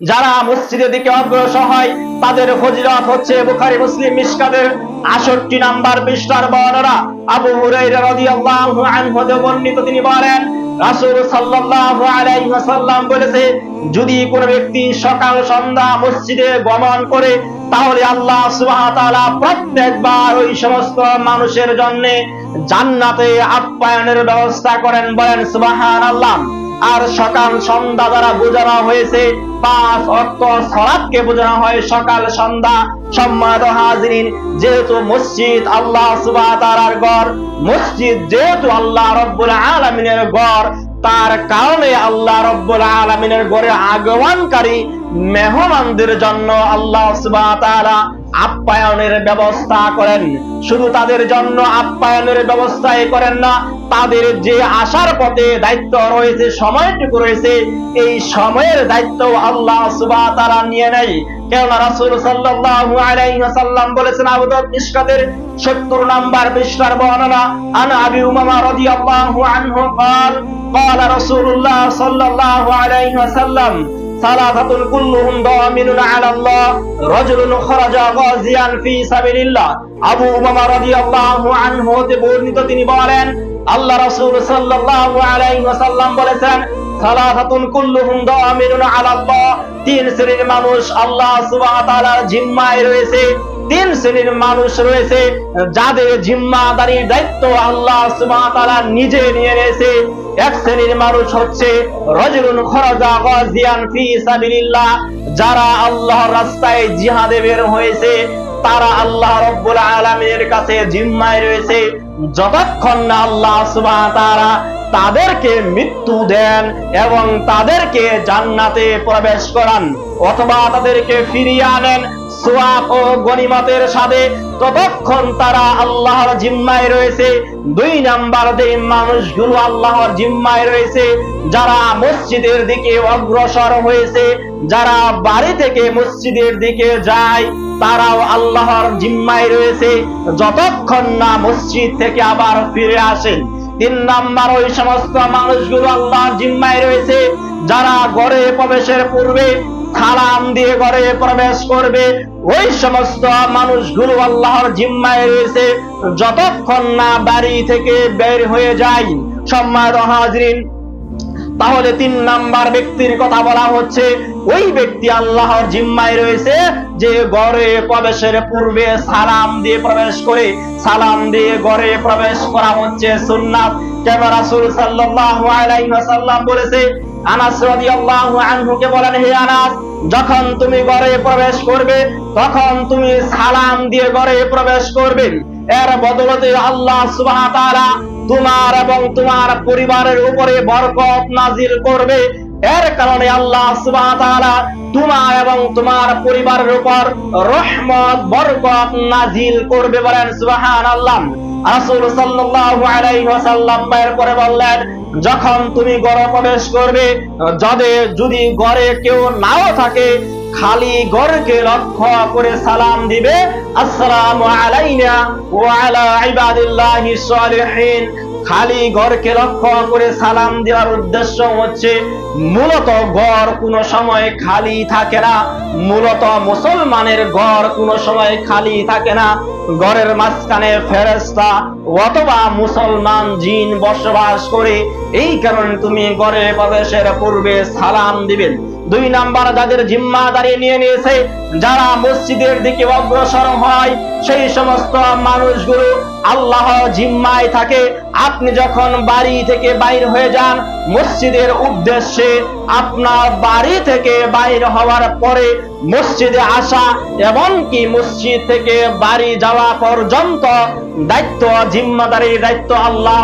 যারা মসজিদের দিকে অগ্রসর হয়, তাদের ফজিলত হচ্ছে বুখারী, মুসলিম মিশকাতের 68 নাম্বার পৃষ্ঠার বর্ণনা। আবু হুরায়রা রাদিয়াল্লাহু আনহু বর্ণিত, তিনি বলেন, রাসূল সাল্লাল্লাহু আলাইহি ওয়াসাল্লাম বলেছে, যদি কোন ব্যক্তি সকাল সন্ধ্যা মসজিদে গমন করে, তাহলে আল্লাহ সুবহানাহু তাআলা প্রত্যেকবার ওই সমস্ত মানুষের জন্য জান্নাতে আপ্যায়নের ব্যবস্থা করেন বলেন সুবহানাল্লাহ। আর সকাল সন্ধ্যা দ্বারা বোঝানো হয়েছে। পাঁচ অর্থ সলাদকে বোঝানো হয় সকাল সন্ধ্যা। সম্মানিত হাজিরিন, যেহেতু মসজিদ আল্লাহ সুবাহ তাআলার ঘর, মসজিদ যেহেতু আল্লাহ রব্বুল আলামিনের ঘর, তার কারণে আল্লাহ রব্বুল আলামিনের ঘরে আগমনকারী মেহমানদের জন্য আল্লাহ সুবাহ তাআলা আপ্যায়নের ব্যবস্থা করেন শুধু তাদের জন্য আপ্যায়নের ব্যবস্থাই করেন না তাদের যে আসার পথে দায়িত্ব রয়েছে সময়টুকু রয়েছে এই সময়ের দায়িত্ব আল্লাহ সুবাহ তাআলা নিয়ে নেয় কেননা রাসূল সাল্লাল্লাহু আলাইহি ওয়াসাল্লাম বলেছেন আবু দাউদ মিশকাতের 70 নাম্বার পৃষ্ঠার বর্ণনা আন আবি উমামা রাদিয়াল্লাহু আনহু قال قال رسول الله صلى الله عليه وسلم কুল্লুহুম দামিনুন রাজুলুন খারাজা গাজিয়ান ফি সাবিলিল্লাহ। আবু উমামা রাদিয়াল্লাহু আনহু হতে বর্ণিত তিনি বলেন, আল্লাহ রাসূল সাল্লাল্লাহু আলাইহি ওয়াসাল্লাম বলেছেন, সালাসাতুন কুল্লুহুম দামিনুন আলাল্লাহ, তিন শ্রেণির মানুষ আল্লাহ সুবহানাহু ওয়া তাআলার জিম্মায় রয়েছে। তিন শ্রেণির মানুষ রয়েছে, যাদের জিম্মাদারির দায়িত্ব আল্লাহ তাআলা নিজে নিয়ে নিয়েছে। এক শ্রেণির মানুষ হচ্ছে রজুলুন খরাজা ফি সাবিলিল্লাহ, যারা আল্লাহর রাস্তায় জিহাদে বের হয়েছে। তারা আল্লাহ রব্বুল আলামিনের কাছে জিম্মায় রয়েছে। যতক্ষণ না আল্লাহ তাআলা তাদেরকে মৃত্যু দেন এবং তাদেরকে জান্নাতে প্রবেশ করান। অথবা তাদেরকে ফিরিয়ে আনেন সোয়াব ও গনিমতের সাথে। ততক্ষণ তারা আল্লাহর জিম্মায় রয়েছে। দুই নাম্বার যে মানুষগুলো আল্লাহর জিম্মায় রয়েছে, যারা মসজিদের দিকে অগ্রসর হয়েছে, যারা বাড়ি থেকে মসজিদের দিকে যায়, তারাও আল্লাহর জিম্মায় রয়েছে। যতক্ষণ না মসজিদ থেকে আবার ফিরে আসেন তিন নাম্বার ওই সমস্ত মানুষগুলো আল্লাহর জিম্মায় রয়েছে, যারা গড়ে প্রবেশের পূর্বে সালাম দিয়ে ঘরে প্রবেশ করবে, ওই সমস্ত মানুষগুলো আল্লাহর জিম্মায় রয়েছে। যতক্ষণ না বাড়ি থেকে বের হয়ে যায় সম্মান হাজরিন তাহলে তিন নাম্বার ব্যক্তির কথা বলা হচ্ছে, ওই ব্যক্তি আল্লাহর জিম্মায় রয়েছে যে ঘরে প্রবেশের পূর্বে সালাম দিয়ে প্রবেশ করে, সালাম দিয়ে ঘরে প্রবেশ করা হচ্ছে সুন্নাত। কেন রাসূল সাল্লাল্লাহু আলাইহি ওয়াসাল্লাম বলেছে, আনাস রাদিয়াল্লাহু আনহুকে বলেন, হে আনাস, যখন তুমি ঘরে প্রবেশ করবে, তখন তুমি সালাম দিয়ে ঘরে প্রবেশ করবে। এর বদলতে আল্লাহ সুবহানাহু তাআলা তোমার এবং তোমার পরিবারের উপরে বরকত নাজিল করবে। এর কারণে আল্লাহ তাআলা তোমার এবং তোমার পরিবারের উপর রহমত, বরকত নাজিল করবে বলেন সুবহানাল্লাহ। রাসূল সাল্লাল্লাহু আলাইহি ওয়াসাল্লাম এর পরে বললেন, যখন তুমি ঘরে প্রবেশ করবে, যদি যদি ঘরে কেউ নাও থাকে খালি ঘরকে লক্ষ্য করে সালাম দিবে। আসসালামু আলাইনা ওয়া আলা ইবাদিল্লাহিস সালিহিন। খালি ঘরকে লক্ষ্য করে সালাম দেওয়ার উদ্দেশ্য হচ্ছে, মূলত ঘর কোনো সময় খালি থাকে না, মূলত মুসলমানের ঘর কোনো সময় খালি থাকে না। ঘরের মাঝখানে ফেরেস্তা অথবা মুসলমান জিন বসবাস করে, এই কারণে তুমি ঘরে প্রবেশের পূর্বে সালাম দিবেন দুই নাম্বার যাদের জিম্মাদারি নিয়ে নিয়েছে যারা মসজিদের দিকে অগ্রসর হয় সেই সমস্ত মানুষগুলো আল্লাহ জিম্মায় থাকে। আপনি যখন বাড়ি থেকে বাইর হয়ে যান, মসজিদের উদ্দেশ্যে আপনার বাড়ি থেকে বাইর হওয়ার পরে মসজিদে আসা এমনকি মসজিদ থেকে বাড়ি যাওয়া পর্যন্ত দায়িত্ব, জিম্মাদারির দায়িত্ব আল্লাহ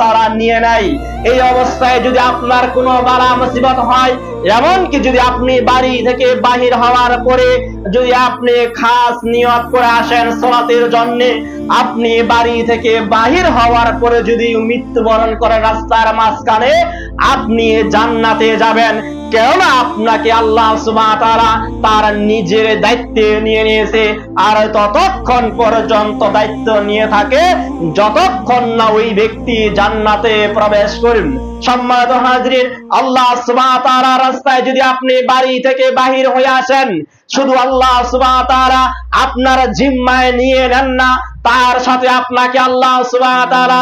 তাআলা নিয়ে নেয়। এই অবস্থায় যদি আপনার কোনো বালা মুসিবত হয়, এমনকি যদি আপনি বাড়ি থেকে বাহির হওয়ার পরে যদি আপনি খাস নিয়ত করে আসেন সলাতের জন্য আপনি বাড়ি থেকে বাহির হওয়ার পরে যদি মৃত্যুবরণ করে রাস্তার মাঝখানে, আপনি জান্নাতে যাবেন। কেননা আপনাকে আল্লাহ তাআলা তার নিজের দায়িত্বে নিয়ে নিয়েছে। আর ততক্ষণ পর্যন্ত দায়িত্ব নিয়ে থাকে, যতক্ষণ না ওই ব্যক্তি জান্নাতে প্রবেশ করেন। সম্মানিত হাজরিন, আল্লাহ ওয়া তাআলার রাস্তায় যদি আপনি বাড়ি থেকে বাহির হয়ে আসেন, শুধু আল্লাহ ওয়া তাআলা আপনার জিম্মায় নিয়ে নেন না তার সাথে আপনাকে আল্লাহ তাআলা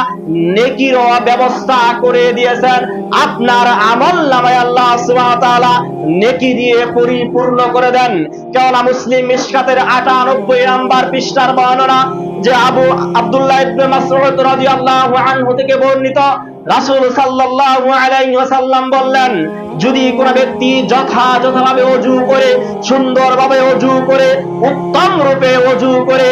নেকির ব্যবস্থা করে দিয়েছেন। আপনার আমল নামায় আল্লাহ তাআলা নেকি দিয়ে পরিপূর্ণ করে দেন। কেননা মুসলিম মিশকাতের 98 নাম্বার পৃষ্ঠার বর্ণনা যে আবু আব্দুল্লাহ ইবনে মাসউদ রাদিয়াল্লাহু আনহু থেকে বর্ণিত রাসূল সাল্লাল্লাহু আলাইহি ওয়াসাল্লাম বললেন যদি কোনো ব্যক্তি যথাযথভাবে অজু করে, সুন্দরভাবে অজু করে উত্তম রূপে অজু করে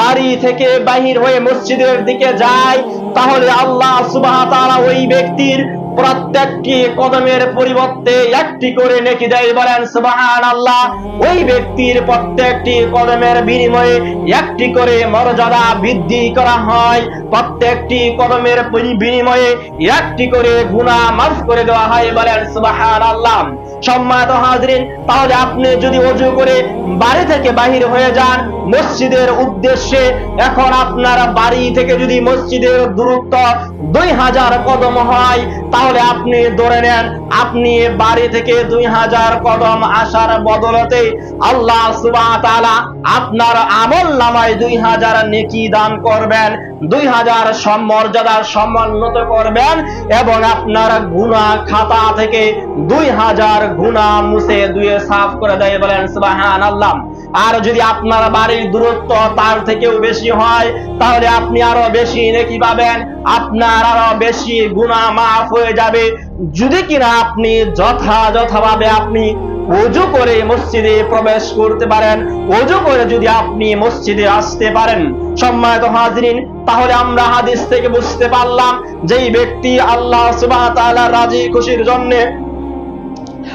বাড়ি থেকে বাহির হয়ে মসজিদের দিকে যায়, তাহলে আল্লাহ ওয়া তাআলা ওই ব্যক্তির প্রত্যেকটি কদমের পরিবর্তে একটি করে নেকি দেয় বলেন সুবাহান আল্লাহ ওই ব্যক্তির প্রত্যেকটি কদমের বিনিময়ে একটি করে মর্যাদা বৃদ্ধি করা হয়। প্রত্যেকটি কদমের বিনিময়ে একটি করে গুণা মাফ করে দেওয়া হয় বলেন সুবাহান আল্লাহ সম্মানিত হাজরিন, তাহলে আপনি যদি অজু করে বাড়ি থেকে বাহির হয়ে যান, মসজিদের উদ্দেশ্যে এখন আপনার বাড়ি থেকে যদি মসজিদের দূরত্ব দুই হাজার কদম হয়, তাহলে আপনি ধরে নেন, আপনি বাড়ি থেকে দুই হাজার কদম আসার বদলতে আল্লাহ সুবাহ আপনার আমল নামায় দুই হাজার নেকি দান করবেন, দুই হাজার মর্যাদার সমুন্নত করবেন এবং আপনার গুণা খাতা থেকে দুই হাজার গুণা মুছে দুয়ে সাফ করে দেয় বলেন সুবাহান আল্লাহ আর যদি আপনার বাড়ির দূরত্ব তার থেকেও বেশি হয়, তাহলে আপনি আরও বেশি নেকি পাবেন। আপনার আরও বেশি গুণা মাফ হয়ে যাবে। যদি কিনা আপনি যথাযথভাবে আপনি অজু করে মসজিদে প্রবেশ করতে পারেন, অজু করে যদি আপনি মসজিদে আসতে পারেন, সম্মানিত হাজরিন, তাহলে আমরা হাদিস থেকে বুঝতে পারলাম, যেই ব্যক্তি আল্লাহ সুবাহ রাজি খুশির জন্য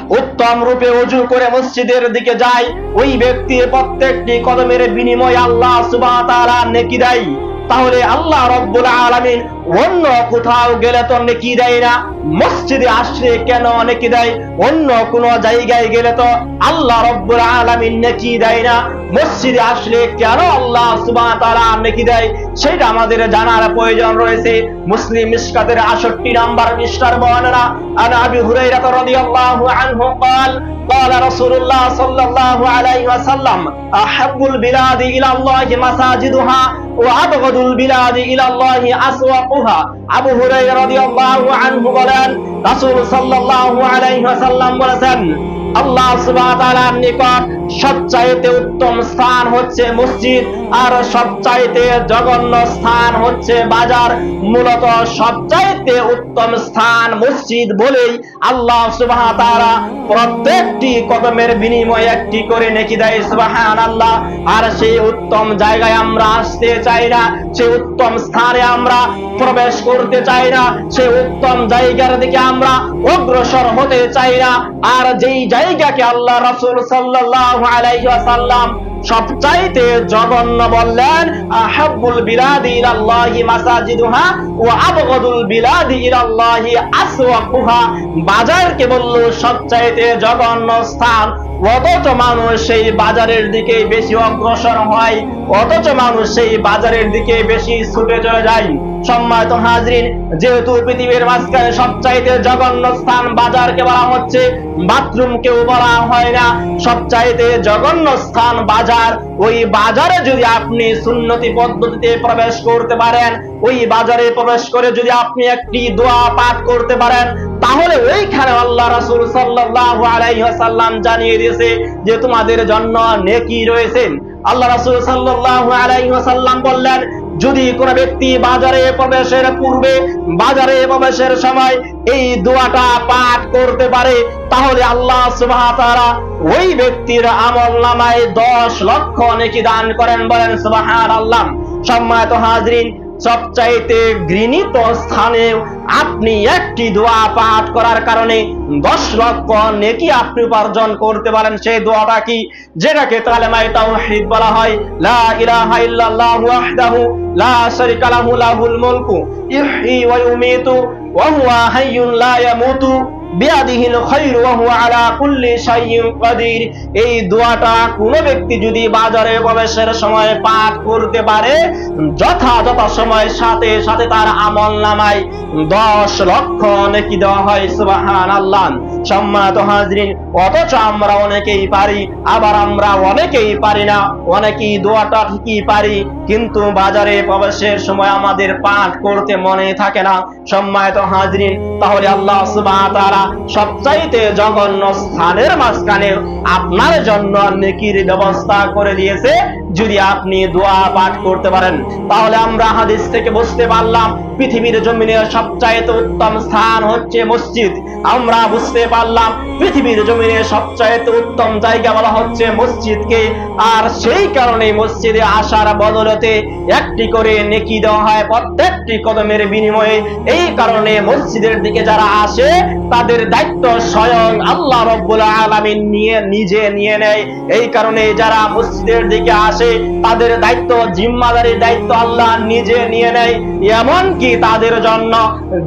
উত্তম রূপে অজু করে মসজিদের দিকে যায়। ওই ব্যক্তির প্রত্যেকটি কদমের বিনিময় আল্লাহ সুবাহ নেকি দেয়। তাহলে আল্লাহ রব্বুল আলামিন অন্য কোথাও গেলে তো নেকি দেয় না মসজিদে আসলে কেন নেকি দেয় অন্য কোন জায়গায় গেলে তো আল্লাহ রব্বুল আলামিন নেকি দেয় না মসজিদে আসলে কেন আল্লাহ সুবহানাহু তাআলা নেকি দেয় সেটা আমাদের জানার প্রয়োজন রয়েছে মুসলিম মিশকাতের 68 নাম্বার পৃষ্ঠার বর্ণনা আন আবি হুরায়রা রাদিয়াল্লাহু আনহু قال قال رسول الله صلى الله عليه وسلم أحب البلاد إلى الله مساجدها وأبغض البلاد إلى الله أسواقها আবু হুরাইরা রাদিয়াল্লাহু আনহু বলেন রাসূল সাল্লাল্লাহু আলাইহি ওয়াসাল্লাম বলেছেন, আল্লাহ সুবহানাহু তাআলার নিকট সবচাইতে উত্তম স্থান হচ্ছে মসজিদ, আর সবচাইতে জঘন্য স্থান হচ্ছে বাজার। মূলত সবচাইতে উত্তম স্থান মসজিদ বলেই আল্লাহ প্রত্যেকটি কদমের বিনিময়ে একটি করে নেকি দেয়, সুবহানাল্লাহ। আর সেই উত্তম জায়গায় আমরা আসতে চাই না, সেই উত্তম স্থানে আমরা প্রবেশ করতে চাই না, সেই উত্তম জায়গার দিকে আমরা অগ্রসর হতে চাই না। আর যেই জায়গাকে আল্লাহ রাসূল আলাইহি সবচাইতে জঘন্য বললেন, আহাব্বুল বিলাদি ইলাল্লাহি মাসাজিদুহা ওয়া আবগাদুল বিলাদি ইলাল্লাহি আসওয়াকুহা। বাজারকে বলল সবচাইতে জঘন্য স্থান। অথচ মানুষ সেই বাজারের দিকে বেশি অগ্রসর হয়, অথচ মানুষ সেই বাজারের দিকে বেশি ছুটে চলে যায়। সম্মানিত হাজরিন, যেহেতু পৃথিবীর মাঝখানে সবচাইতে জঘন্য স্থান বাজারকে বলা হচ্ছে বাথরুম কেউ বলা হয় না। সবচাইতে জঘন্য স্থান বাজার, ওই বাজারে যদি আপনি সুন্নতি পদ্ধতিতে প্রবেশ করতে পারেন, ওই বাজারে প্রবেশ করে যদি আপনি একটি দোয়া পাঠ করতে পারেন, তাহলে ওইখানে আল্লাহ রাসূল সাল্লাল্লাহু আলাইহি ওয়াসাল্লাম জানিয়ে দিয়েছে যে তোমাদের জন্য নেকি রয়েছে। আল্লাহ রাসূল সাল্লাল্লাহু আলাইহি ওয়াসাল্লাম বললেন যদি কোন ব্যক্তি বাজারে প্রবেশের পূর্বে বাজারে প্রবেশের সময় এই দোয়াটা পাঠ করতে পারে, তাহলে আল্লাহ তাআলা ওই ব্যক্তির আমল নামায় 10 লক্ষ নেকি দান করেন বলেন সুবহানাল্লাহ। সম্মানিত হাজরিন সবচাইতে ঘৃণিত স্থানে আপনি একটি দোয়া পাঠ করার কারণে দশ লক্ষ নেকি আপনি উপার্জন করতে পারেন। সেই দোয়াটা কি? যেটাকে কালেমায়ে তাওহীদ বলা হয়। লা ইলাহা ইল্লাল্লাহু ওয়াহদাহু লা শারীকা লাহু, লাহুল মুলকু ইহয়ি ওয়া ইউমীতু, ওয়া হুয়া হাইয়ুন লা এই দোয়াটা কোন ব্যক্তি যদি বাজারে প্রবেশের সময় পাঠ করতে পারে, যথাযথ সময় সাথে সাথে তার আমল নামায় দশ লক্ষ নেকি দেওয়া হয় সুবাহান আল্লাহ সম্মানিত হাজরিন, অথচ আমরা অনেকেই পারি, আবার আমরা অনেকেই পারি না। অনেকেই দোয়াটা ঠিকই পারি, কিন্তু বাজারে প্রবেশের সময় আমাদের পাঠ করতে মনে থাকে না। সম্মানিত হাজরিন, তাহলে আল্লাহ ওয়া সবচাইতে জঘন্য স্থানের মাঝখানে আপনার জন্য নেকির ব্যবস্থা করে দিয়েছে। যদি আপনি দোয়া পাঠ করতে পারেন, তাহলে আমরা হাদিস থেকে বুঝতে পারলাম, পৃথিবীর জমিনের সবচাইতে উত্তম স্থান হচ্ছে মসজিদ। আমরা বুঝতে পারলাম, পৃথিবীর জমিনের সবচাইতে উত্তম জায়গা বলা হচ্ছে মসজিদকে, আর সেই কারণে মসজিদে আসার বদলতে একটি করে নেকি দেওয়া হয় প্রত্যেকটি কদমের বিনিময়ে। এই কারণে মসজিদের দিকে যারা আসে, তাদের দায়িত্ব স্বয়ং আল্লাহ রব্বুল আলামিন নিয়ে, নিজে নিয়ে নেয়। এই কারণে যারা মসজিদের দিকে আসে তাদের দায়িত্ব জিম্মাদারির দায়িত্ব আল্লাহ নিজে নিয়ে নেয়। এমনকি তাদের জন্য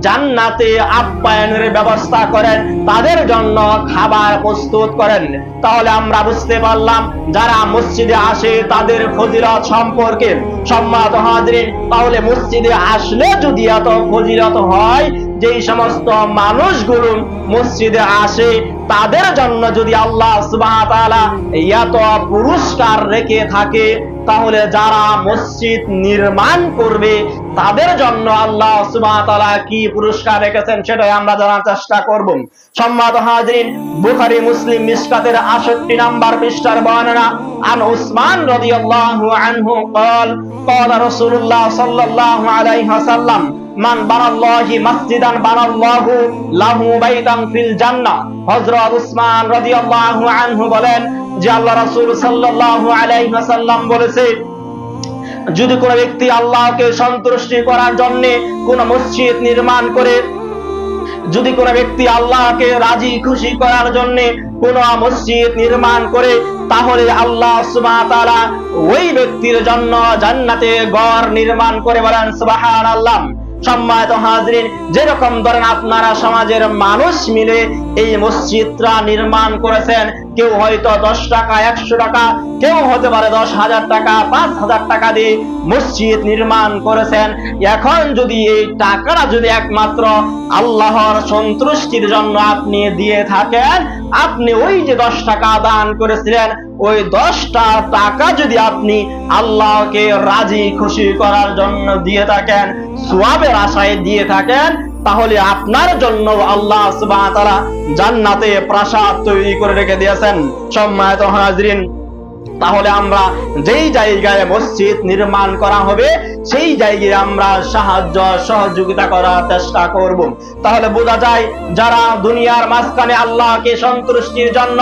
জান্নাতে আপ্যায়নের ব্যবস্থা করেন, তাদের জন্য খাবার প্রস্তুত করেন। তাহলে আমরা বুঝতে পারলাম, যারা মসজিদে আসে, তাদের ফজিলত সম্পর্কে সম্মানিত হাজরিন, তাহলে মসজিদে আসলে যদি এত ফজিলত হয়, যেই সমস্ত মানুষগুলো মসজিদে আসে তাদের জন্য যদি আল্লাহ এত পুরস্কার রেখে থাকে, তাহলে যারা মসজিদ নির্মাণ করবে, তাদের জন্য আল্লাহ কি পুরস্কার রেখেছেন সেটাই আমরা জানার চেষ্টা করব। সম্মাত হাজরিন, বুখারি, মুসলিম মিসকাতের আষট্টি নাম্বার পৃষ্ঠার বর্ণনা, আন উসমান রদি আল্লাহ আনহু কল কল রসুল্লাহ সাল্লাহ মান মাসজিদান লাহু বাইতান ফিল জান্নাহ। হযরত উসমান রাদিয়াল্লাহু আনহু বলেন যে আল্লাহ রাসূল সাল্লাল্লাহু আলাইহি ওয়াসাল্লাম বলেছে যদি কোনো ব্যক্তি আল্লাহকে সন্তুষ্টি করার জন্য কোন মসজিদ নির্মাণ করে, যদি কোনো ব্যক্তি আল্লাহকে রাজি খুশি করার জন্য কোন মসজিদ নির্মাণ করে, তাহলে আল্লাহ সুবহানাহু ওই ব্যক্তির জন্য জান্নাতে গড় নির্মাণ করে বলেন সুবহানাল্লাহ। সম্মানিত হাজরিন, যেরকম ধরেন আপনারা সমাজের মানুষ মিলে এই মসজিদটা নির্মাণ করেছেন, কেউ হয়তো দশ টাকা, একশো টাকা, কেউ হতে পারে দশ হাজার টাকা, পাঁচ হাজার টাকা দিয়ে মসজিদ নির্মাণ করেছেন। এখন যদি এই টাকাটা যদি একমাত্র আল্লাহর সন্তুষ্টির জন্য আপনি দিয়ে থাকেন, আপনি ওই যে দশ টাকা দান করেছিলেন ওই দশটা টাকা যদি আপনি আল্লাহকে রাজি, খুশি করার জন্য দিয়ে থাকেন সোয়াবের আশায় দিয়ে থাকেন, তাহলে আপনার জন্য আল্লাহ সুবাহ জান্নাতে প্রাসাদ তৈরি করে রেখে দিয়েছেন। সম্মানিত হাজরিন তাহলে আমরা যেই জায়গায় মসজিদ নির্মাণ করা হবে, সেই জায়গায় আমরা সাহায্য, সহযোগিতা করার চেষ্টা করব। তাহলে বোঝা যায়, যারা দুনিয়ার মাঝখানে আল্লাহকে সন্তুষ্টির জন্য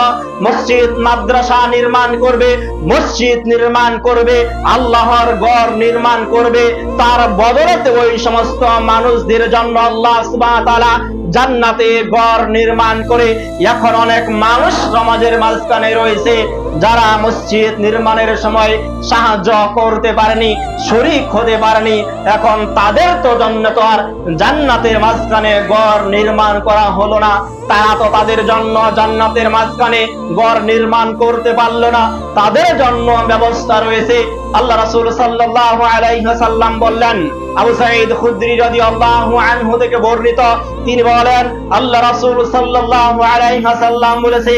মসজিদ, মাদ্রাসা নির্মাণ করবে, মসজিদ নির্মাণ করবে, আল্লাহর গড় নির্মাণ করবে, তার বদলতে ওই সমস্ত মানুষদের জন্য আল্লাহ ওয়া জান্নাতে গড় নির্মাণ করে, এখন অনেক মানুষ সমাজের মাঝখানে রয়েছে। যারা মসজিদ নির্মাণের সময় সাহায্য করতে পারেনি, শরিক হতে পারেনি, এখন তাদের তো জন্য তো আর জান্নাতের মাঝখানে গড় নির্মাণ করা হলো না। তারা তো তাদের জন্য জান্নাতের মাঝখানে গড় নির্মাণ করতে পারল না। তাদের জন্য ব্যবস্থা রয়েছে। আল্লাহ রাসূল সাল্লাল্লাহু আলাইহি ওয়াসাল্লাম বললেন, আবু সাঈদ খুদরি রাদিয়াল্লাহু আনহু থেকে বর্ণিত। তিনি বলেন, আল্লাহ রাসূল সাল্লাল্লাহু আলাইহি ওয়াসাল্লাম বলেছে,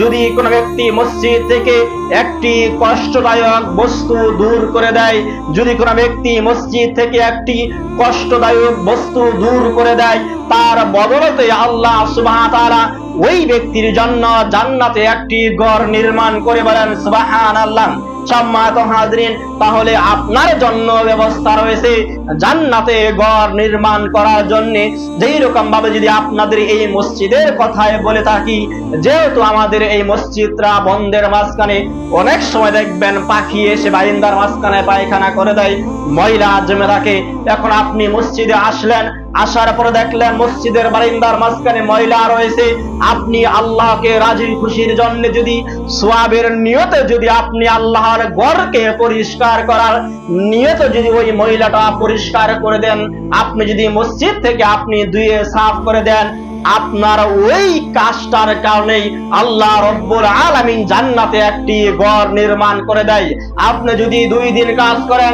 যদি কোনো ব্যক্তি মসজিদ থেকে একটি কষ্টদায়ক বস্তু দূর করে দেয়, যদি কোনো ব্যক্তি মসজিদ থেকে একটি কষ্টদায়ক বস্তু দূর করে দেয় তার বদলতে আল্লাহ ওয়া ওই ব্যক্তির জন্য জান্নাতে একটি ঘর নির্মাণ করে বলেন, সুবহানাল্লাহ। সম্মানিত হাজরিন, তাহলে আপনার জন্য ব্যবস্থা রয়েছে জান্নাতে নির্মাণ করার জন্য। যেই রকম ভাবে যদি আপনাদের এই মসজিদের কথায় বলে থাকি, যেহেতু আমাদের এই মসজিদরা বন্ধের মাঝখানে, অনেক সময় দেখবেন পাখি এসে বারিন্দার মাঝখানে পায়খানা করে দেয়, ময়লা জমে থাকে এখন আপনি মসজিদে আসলেন আসার পরে দেখলেন মসজিদের বারিন্দার মাঝখানে ময়লা রয়েছে। আপনি আল্লাহকে রাজি খুশির জন্য যদি, সোয়াবের নিয়তে যদি আপনি আল্লাহর ঘরকে পরিষ্কার করার নিয়তে যদি ওই মহিলাটা পরিষ্কার করে দেন, আপনি যদি মসজিদ থেকে আপনি ধুয়ে সাফ করে দেন, আপনার ওই কাজটার কারণেই আল্লাহ রব্বুল আলামিন জান্নাতে একটি ঘর নির্মাণ করে দেয়। আপনি যদি দুই দিন কাজ করেন